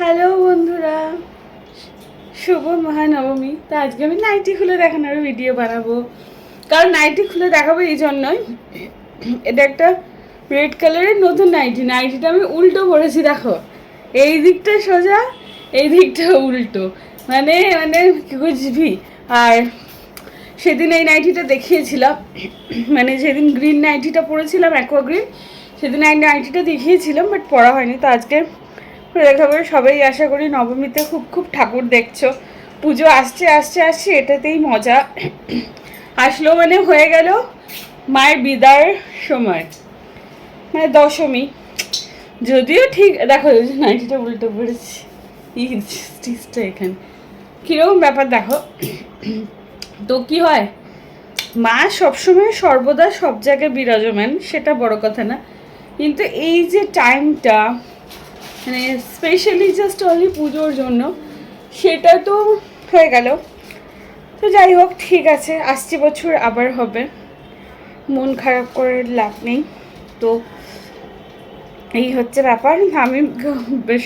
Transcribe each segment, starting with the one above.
Hello বন্ধুরা। শুভ মহানবমী। তো আজকে আমি নাইটি খুলে দেখানোর ভিডিও বানাবো। কারণ নাইটি খুলে দেখাবো এই জন্যই। এটা একটা রেড কালারের নতুন নাইটি। নাইটিটা আমি উল্টো পরেছি, দেখো। এই দিকটা সোজা, এই দিকটা উল্টো। মানে মানে বুঝবি? আর সেদিন এই নাইটিটা দেখিয়েছিলাম। মানে যেদিন গ্রিন নাইটিটা পরেছিলাম অ্যাকোয়া গ্রিন সেদিন এই নাইটিটা দেখিয়েছিলাম বাট পড়া হয়নি। তো আজকে দেখাবো সবাই আশা করি নবমীতে খুব খুব ঠাকুর দেখছ। পুজো আসছে আসছে আসছে, এটাতেই মজা। আসলো মানে হয়ে গেল মায়ের বিদার সময় মানে দশমী। যদিও ঠিক, দেখো নাইটিটা উল্টো পড়েছি। স্টিচটা এখানে। কীরকম ব্যাপার, দেখো। তো কি হয়, মা সবসময় সর্বদা সব জায়গায় বিরাজমান, সেটা বড় কথা না। কিন্তু এই যে টাইমটা মানে স্পেশালি জাস্ট অনলি পুজোর জন্য। সেটা তো হয়ে গেল। তো যাই হোক, ঠিক আছে, আসছে বছর, আবার হবে। মন খারাপ করে লাভ নেই। তো এই হচ্ছে ব্যাপার। আমি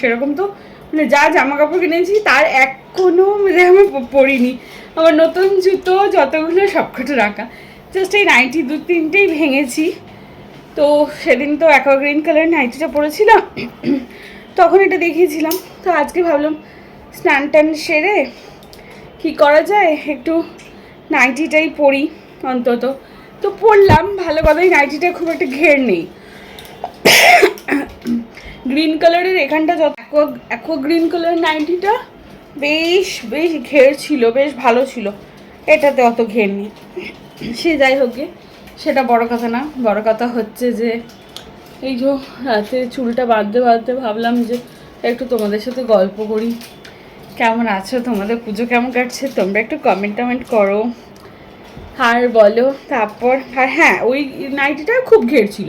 সেরকম তো মানে যা জামা কাপড় কিনেছি, তার এক কোনো মানে আমি পরিনি। আমার নতুন জুতো, যতগুলো সব সবকটা রাখা। জাস্ট এই নাইটি দু তিনটেই ভেঙেছি। তো সেদিন তো অ্যাকোয়া গ্রিন কালার নাইটিটা পরেছিলাম। তখন এটা দেখিয়েছিলাম। তো আজকে ভাবলাম স্নান টান সেরে কি করা যায়? একটু নাইটিটাই পরি অন্তত। তো পরলাম, ভালো কথাই নাইটিটা খুব একটা ঘের নেই। গ্রিন কালারের এখানটা যত অ্যাকোয়া গ্রিন কালার নাইটিটা বেশ বেশ ঘের ছিল, বেশ ভালো ছিল। এটাতে অত ঘের নেই। সে যাই হোক সেটা বড় কথা না। বড় কথা হচ্ছে যে এই যে রাতে চুলটা বাঁধতে বাঁধতে ভাবলাম যে একটু তোমাদের সাথে গল্প করি। কেমন আছো তোমাদের? পুজো কেমন কাটছে? তোমরা একটু কমেন্ট টমেন্ট করো। আর বলো, তারপর, আর হ্যাঁ ওই নাইটিটা খুব ঘের ছিল।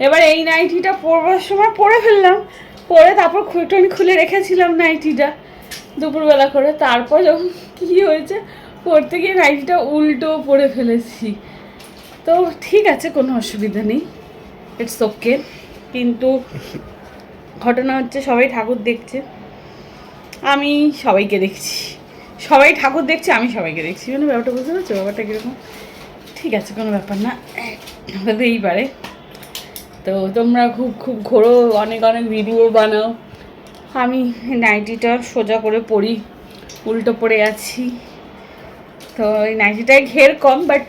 এবার এই নাইটিটা পরবার সময় পরে ফেললাম। পরে তারপর একটুখানি খুলে রেখেছিলাম নাইটিটা দুপুরবেলা করে। তারপর যখন কী হয়েছে, পরতে গিয়ে নাইটিটা উল্টো পরে ফেলেছি। তো ঠিক আছে, কোনো অসুবিধা নেই। ইটস ওকে কিন্তু ঘটনা হচ্ছে সবাই ঠাকুর দেখছে। আমি সবাইকে দেখছি। সবাই ঠাকুর দেখছে, আমি সবাইকে দেখছি। মানে ব্যাপারটা বুঝতে পারছ? ব্যাপারটা কীরকম? ঠিক আছে, কোনো ব্যাপার না। হতেই পারে তো তোমরা খুব খুব ঘোরো, অনেক অনেক ভিডিও বানাও। আমি নাইটিটা সোজা করে পড়ি উল্টো পড়ে আছি। তো এই নাইটিটায় ঘের কম বাট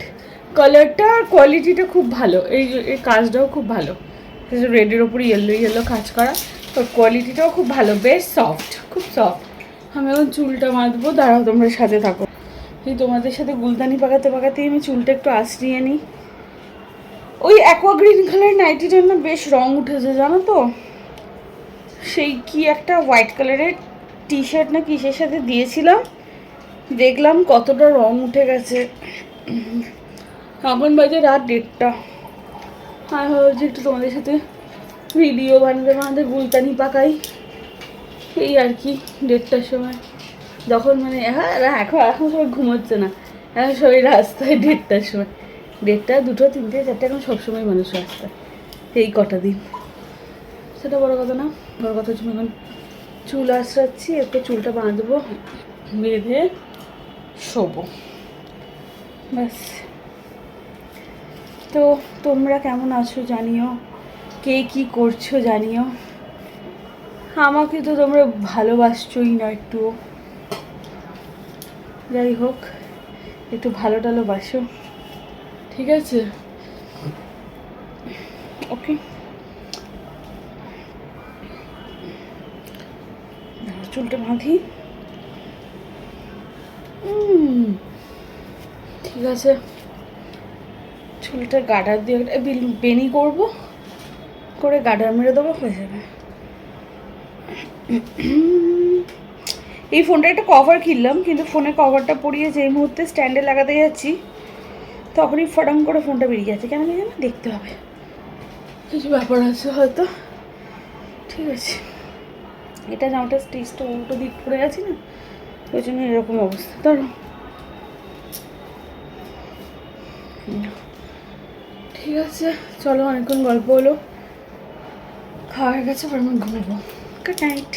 কালারটা কোয়ালিটিটা খুব ভালো। এই এই কাজটাও খুব ভালো। রেডের ওপর ইয়েলো ইয়েলো কাজ করা। তো কোয়ালিটিটাও খুব ভালো বেশ সফট খুব সফট আমি এখন চুলটা বাঁধবো দাঁড়াও, তোমরা সাথে থাকো। এই তোমাদের সাথে গুলদানি পাকাতে, পাকাতেই আমি চুলটা একটু আশ্রিয়ে নিই। ওই অ্যাকোয়া গ্রিন কালার নাইটির জন্য বেশ রং উঠেছে, জানো তো? সেই কি একটা হোয়াইট কালারের টি শার্ট না কিসের সাথে দিয়েছিলাম? দেখলাম কতটা রং উঠে গেছে। এখন বাজে রাত দেড়টা। আর ভাবছি একটু তোমাদের সাথে ভিডিও বানাতে বানাতে গুলতানি পাকাই। এই আর কি, দেড়টার সময়। যখন মানে হ্যাঁ এখন এখন সবাই ঘুমোচ্ছে না। এখন সবাই রাস্তায় দেড়টার সময়। দেড়টা, দুটো, তিনটে, চারটে, এখন সবসময় মানুষ রাস্তায়। এই কটা দিন। সেটা বড় কথা না, বড় কথা হচ্ছে এখন চুল আশ্রাচ্ছি একটু চুলটা বাঁধবো, বেঁধে শোবো। ব্যাস। তো তোমরা কেমন আছো জানিও? কে কি করছ জানিও? আমাকে তো তোমরা ভালোবাসছোই না একটু। যাই হোক, একটু ভালো টালো বাসো। ঠিক আছে? ওকে। চুলটা বাঁধি। ঠিক আছে। চুলটা গাডার দিয়ে একটা বেনি করব, করে গাডার মেরে দেবো, হয়ে যাবে। এই ফোনটা একটা কভার কিনলাম, কিন্তু ফোনে কভারটা পরিয়ে যেই মুহূর্তে স্ট্যান্ডে লাগাতে যাচ্ছি, তখনই ফটাং করে ফোনটা বেরিয়ে যাচ্ছে। কেন জানি দেখতে হবে। কিছু ব্যাপার আছে হয়তো। ঠিক আছে। এটা জামাটা স্টিচটা উল্টো দিক পড়ে আছি না, ওই জন্য এরকম অবস্থা। ধরো ঠিক আছে চলো অনেকক্ষণ গল্প হলো। খাওয়া হয়ে গেছে পর আমি ঘুমবো গুড নাইট